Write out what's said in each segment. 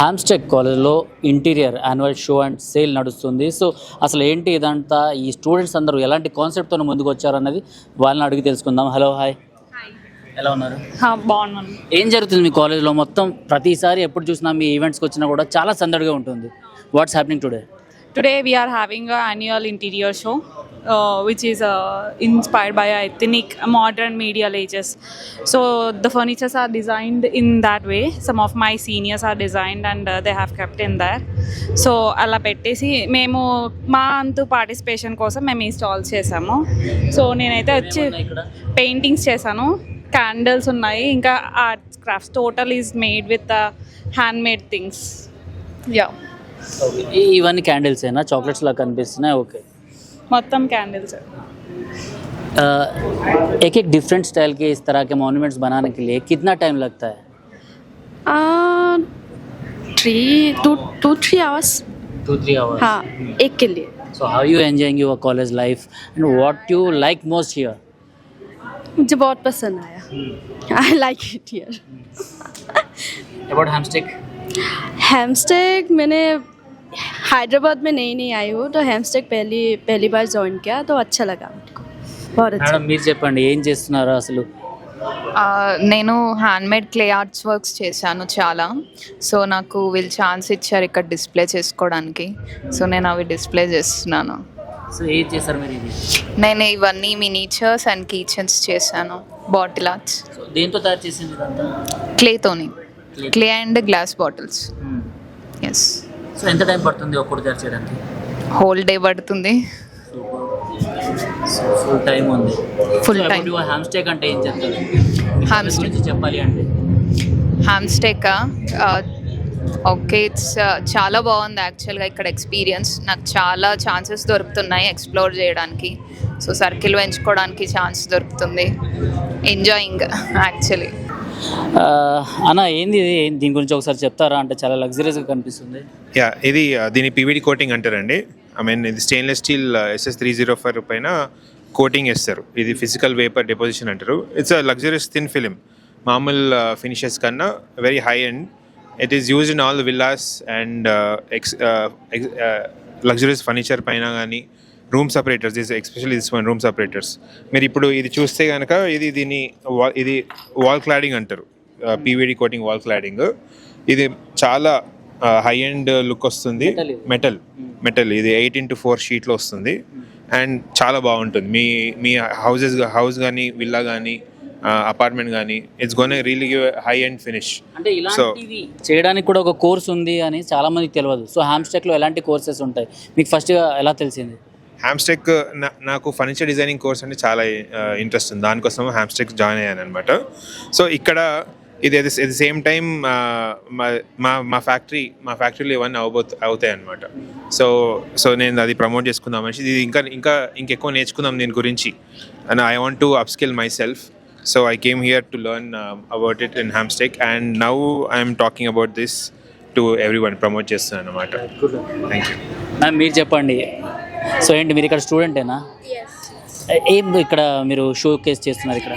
హామ్స్టెక్ కాలేజ్లో interior annual show and sale నడుస్తుంది. So అసలు ఏంటి ఇదంతా? ఈ స్టూడెంట్స్ అందరూ ఎలాంటి కాన్సెప్ట్తో ముందుకు వచ్చారు అన్నది వాళ్ళని అడిగి తెలుసుకుందాం. హలో హాయ్ ఎలా ఉన్నారు? బాగున్నాను. ఏం జరుగుతుంది మీ కాలేజ్లో మొత్తం ప్రతిసారి ఎప్పుడు చూసినా మీ ఈవెంట్స్కి వచ్చినా కూడా చాలా సందడిగా ఉంటుంది. What's happening today today we're having a annual interior show. Uh, which is uh, inspired by ethnic modern medial ages so the furnitures are designed in that way some of my seniors are designed and uh, they have kept in there so అలా పెట్టేసి మేము మా అంతు participation కోసం మేము ఈ stall చేసాము so నేనైతే వచ్చి పెయింటింగ్స్ చేశాను క్యాండిల్స్ ఉన్నాయి ఇంకా art crafts total is made with hand made things yeah ఇవన్నీ క్యాండిల్స్ అయినా చాక్లెట్స్ లా కనిపిస్తున్నాయి ఓకే మొత్తం క్యాండిల్స్ एक एक डिफरेंट स्टाइल के इस तरह के मॉन्यूमेंट्स बनाने के लिए कितना टाइम लगता है three two two three hours two three hours हाँ एक के लिए So how you enjoying your college life and what you like most here? मुझे बहुत पसंद आया I like it here About Hamstick? Hamstech मैंने हैदराबाद में नई नहीं आई हूँ तो हैमस्टेक पहली पहली बार ज्वाइन किया तो अच्छा लगा मुझको बहुत अच्छा మేడం మీరు చెప్పండి ఏం చేస్తున్నారు అసలు ఆ, నేను హ్యాండ్మేడ్ క్లే ఆర్ట్స్ వర్క్స్ చేశాను చాలా సో నాకు వీళ్ళు ఛాన్స్ ఇచ్చారు ఇక్కడ డిస్ప్లే చేసుకోవడానికి సో నేను అవి డిస్ప్లే చేస్తున్నాను సో ఏం చేశారు మీరు ఇది నేను ఇవన్నీ మినీచర్స్ అండ్ కిచెన్స్ చేశాను బాటిల్ ఆర్ట్స్ సో దేంతో తయారు చేసింది ఇదంతా క్లేతోని clay and glass bottles yes so ఎంత టైం పడుతుంది ఒక్కటి తయారు చేయడానికి హోల్ డే పడుతుంది. ఫుల్ టైం ఉంది. Full time. హామ్స్టేక్ అంటే ఏం చెప్తారు. గురించి చెప్పాలి అంటే హ్యామ్స్టేక్ ఓకే ఇట్స్ చాలా బాగుంది యాక్చువల్గా ఇక్కడ ఎక్స్పీరియన్స్ నాకు చాలా ఛాన్సెస్ దొరుకుతున్నాయి ఎక్స్ప్లోర్ చేయడానికి. సో సర్కిల్ పెంచుకోవడానికి ఛాన్స్ దొరుకుతుంది. ఎంజాయింగ్ యాక్చువల్లీ అన్న ఏంది ఇది? దీని గురించి ఒకసారి చెప్తారా? అంటే చాలా లగ్జరీస్గా కనిపిస్తుంది. యా ఇది దీని పీవీడి కోటింగ్ అంటారండి. ఐ మీన్ ఇది stainless steel SS three zero five పైన కోటింగ్ వేస్తారు. ఇది ఫిజికల్ వేపర్ డిపోజిషన్ అంటారు. It's a luxuries thin film మామూలు ఫినిషెస్ కన్నా very high and it is use in all villas and ex luxuries furniture పైన కానీ room separators this especially this one room separators మీరు ఇప్పుడు ఇది చూస్తే కనుక ఇది దీని wall- ఇది వాల్ క్లాడింగ్ అంటారు. పీవీడి కోటింగ్ వాల్ క్లాడింగ్ ఇది చాలా హై అండ్ లుక్ వస్తుంది. మెటల్ మెటల్ ఇది ఎయిట్ ఇంటూ ఫోర్ షీట్లో వస్తుంది. అండ్ చాలా బాగుంటుంది. మీ మీ హౌసెస్ హౌస్ కానీ విల్లా కానీ అపార్ట్మెంట్ కానీ it's gonna really give high and finish అంటే ఇలాంటివి చేయడానికి కూడా ఒక కోర్స్ ఉంది అని చాలా మందికి తెలియదు సో హామ్స్టెక్లో ఎలాంటి కోర్సెస్ ఉంటాయి? మీకు ఫస్ట్ ఎలా తెలిసింది? హ్యామ్స్టెక్ నాకు ఫర్నిచర్ డిజైనింగ్ కోర్స్ అంటే చాలా ఇంట్రెస్ట్ ఉంది. దానికోసం హ్యామ్స్టెక్ జాయిన్ అయ్యాను అనమాట సో ఇక్కడ ఇది ఎట్ ది సేమ్ టైం మా మా ఫ్యాక్టరీ మా ఫ్యాక్టరీలో ఇవన్నీ అవబో అవుతాయి అనమాట సో సో నేను అది ప్రమోట్ చేసుకుందాం అనేసి ఇది ఇంకా ఇంకా ఇంకెక్కువ నేర్చుకుందాం దీని గురించి. And I want to upskill my self so I came here to learn about it in Hamstech and now I'm talking about this to every promote చేస్తున్నాను అనమాట థ్యాంక్ యూ మీరు చెప్పండి. సో ఏంటి మీరు ఇక్కడ స్టూడెంటేనా ఏం ఇక్కడ మీరు షో కేస్ చేస్తున్నారు ఇక్కడ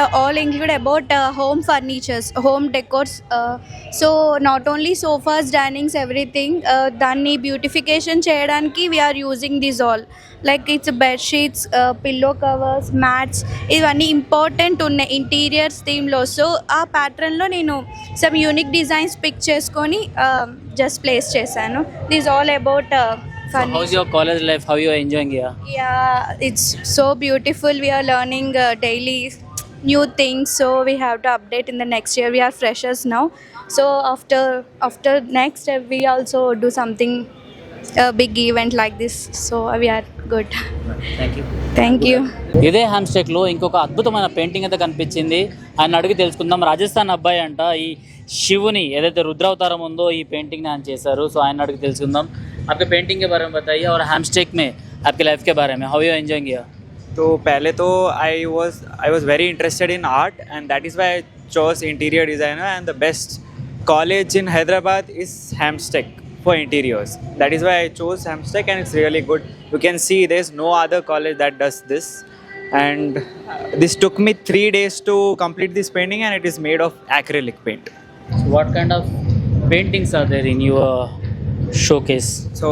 uh, about uh, home furnitures, home decors. Uh, so not only sofas, dinings, everything. Uh, దాన్ని బ్యూటిఫికేషన్ చేయడానికి we're using these all like it's bed sheets pillow covers mats ఇవన్నీ ఇంపార్టెంట్ ఉన్నాయి ఇంటీరియర్స్ థీమ్లో so ఆ ప్యాటర్న్లో నేను సమ్ యూనిక్ డిజైన్స్ పిక్ చేసుకొని just place చేశాను these all about how's your college life how you enjoying here Yeah, it's so beautiful. We are learning uh, daily new things, so we have to update in the next year. We are freshers now, so after after next step, we also do something a big event like this. So we are good. Thank you Thank you. ఇదే హ్యామ్స్టెక్లో ఇంకొక అద్భుతమైన painting అయితే కనిపించింది ఆయన అడిగి తెలుసుకుందాం రాజస్థాన్ అబ్బాయి అంట ఈ శివుని ఏదైతే రుద్రావతారం ఉందో ఈ పెయింటింగ్ ఆయన చేశారు సో ఆయన అడిగి తెలుసుకుందాం आपके पेंटिंग के बारे में बताइए और हैमस्टेक में आपके लाइफ के बारे में हाउ यू एंजॉइंग हियर तो पहले तो I was I was very interested in art and that is why chose interior designer and the best college in Hyderabad is Hamstech for interiors that is why I chose Hamstech and it's really good you can see there is no other college that does this and uh, this took me three days to complete this painting and it is made of acrylic paint. What kind of paintings are there in your showcase? So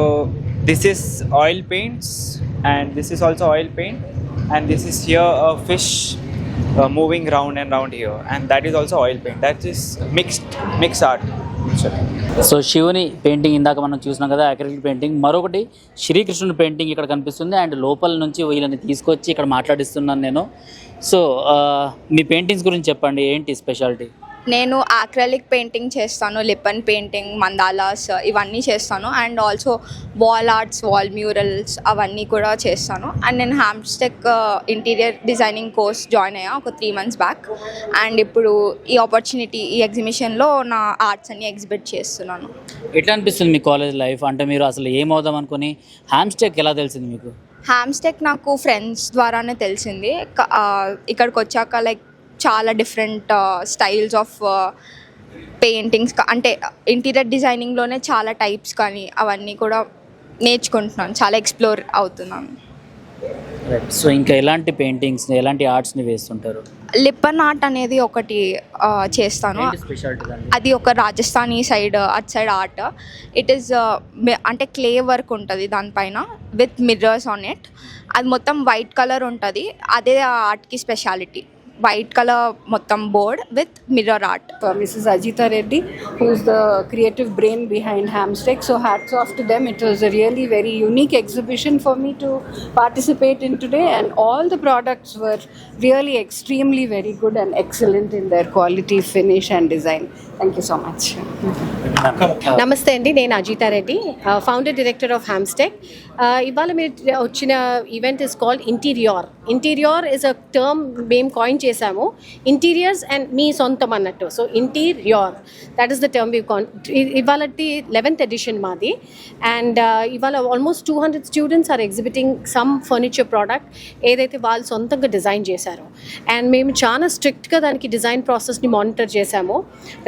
this is oil paints, and this is also oil paint, and this is here a fish uh, moving round and round here, and that is also oil paint. That is mixed mixed art. So శివుని painting ఇందాక మనం చూసినాం కదా acrylic painting మరొకటి శ్రీకృష్ణుని painting ఇక్కడ కనిపిస్తుంది and లోపల నుంచి వీళ్ళని తీసుకొచ్చి ఇక్కడ మాట్లాడిస్తున్నాను నేను సో మీ పెయింటింగ్స్ గురించి చెప్పండి ఏంటి స్పెషాలిటీ నేను ఆక్రలిక్ పెయింటింగ్ చేస్తాను లిపన్ పెయింటింగ్ మందాలాస్ ఇవన్నీ చేస్తాను. And also wall arts wall murals అవన్నీ కూడా చేస్తాను. అండ్ నేను Hamstech interior designing course join అయ్యా ఒక త్రీ మంత్స్ బ్యాక్ అండ్ ఇప్పుడు ఈ ఆపర్చునిటీ ఈ ఎగ్జిబిషన్లో నా ఆర్ట్స్ అన్ని ఎగ్జిబిట్ చేస్తున్నాను. ఎట్లా అనిపిస్తుంది మీ కాలేజ్ లైఫ్ అంటే మీరు అసలు ఏమవుదాం అనుకుని హ్యామ్స్టెక్ ఎలా తెలిసింది మీకు? హ్యామ్స్టెక్ నాకు ఫ్రెండ్స్ ద్వారానే తెలిసింది. ఆ, ఇక్కడికి వచ్చాక లైక్ చాలా డిఫరెంట్ స్టైల్స్ ఆఫ్ పెయింటింగ్స్ అంటే ఇంటీరియర్ డిజైనింగ్లోనే చాలా టైప్స్ కానీ అవన్నీ కూడా నేర్చుకుంటున్నాను. చాలా ఎక్స్ప్లోర్ అవుతున్నాను. సో ఇంకా ఎలాంటి పెయింటింగ్స్ ఎలాంటి ఆర్ట్స్ని వేస్తుంటారు? లిప్పన్ ఆర్ట్ అనేది ఒకటి చేస్తాను. అది ఒక Rajasthani side at side art. It is అంటే క్లే వర్క్ ఉంటుంది దానిపైన విత్ మిర్రర్స్ ఆన్ ఇట్ అది మొత్తం వైట్ కలర్ ఉంటుంది. అదే ఆ ఆర్ట్కి speciality వైట్ కలర్ మొత్తం board with mirror art uh, Mrs. Ajita Reddy, who is the creative brain behind Hamsteak. So hats off to them. It was a really very unique exhibition for me to participate in today, and all the products were really extremely very good and excellent in their quality, finish, and design. Thank you so much. నమస్తే అండి నేను Ajitha Reddy founder director of Hamstech ఇవాళ మీరు వచ్చిన event is called interior interior is a term మేము coin చేశాము. Interiors and మీ సొంతం అన్నట్టు. So interior that is the term we coin ఇవాళ లెవెన్త్ ఎడిషన్ మాది. అండ్ ఇవాళ almost two hundred students are exhibiting some furniture product ఏదైతే వాళ్ళు సొంతంగా డిజైన్ చేశారో. అండ్ మేము చాలా స్ట్రిక్ట్గా దానికి డిజైన్ ప్రాసెస్ని మానిటర్ చేశాము.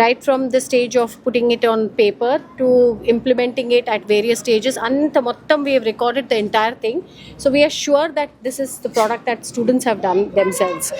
Right from the stage of putting it on paper to implementing it at various stages అంత మొత్తం we have recorded the entire thing so we're sure that this is the product that students have done themselves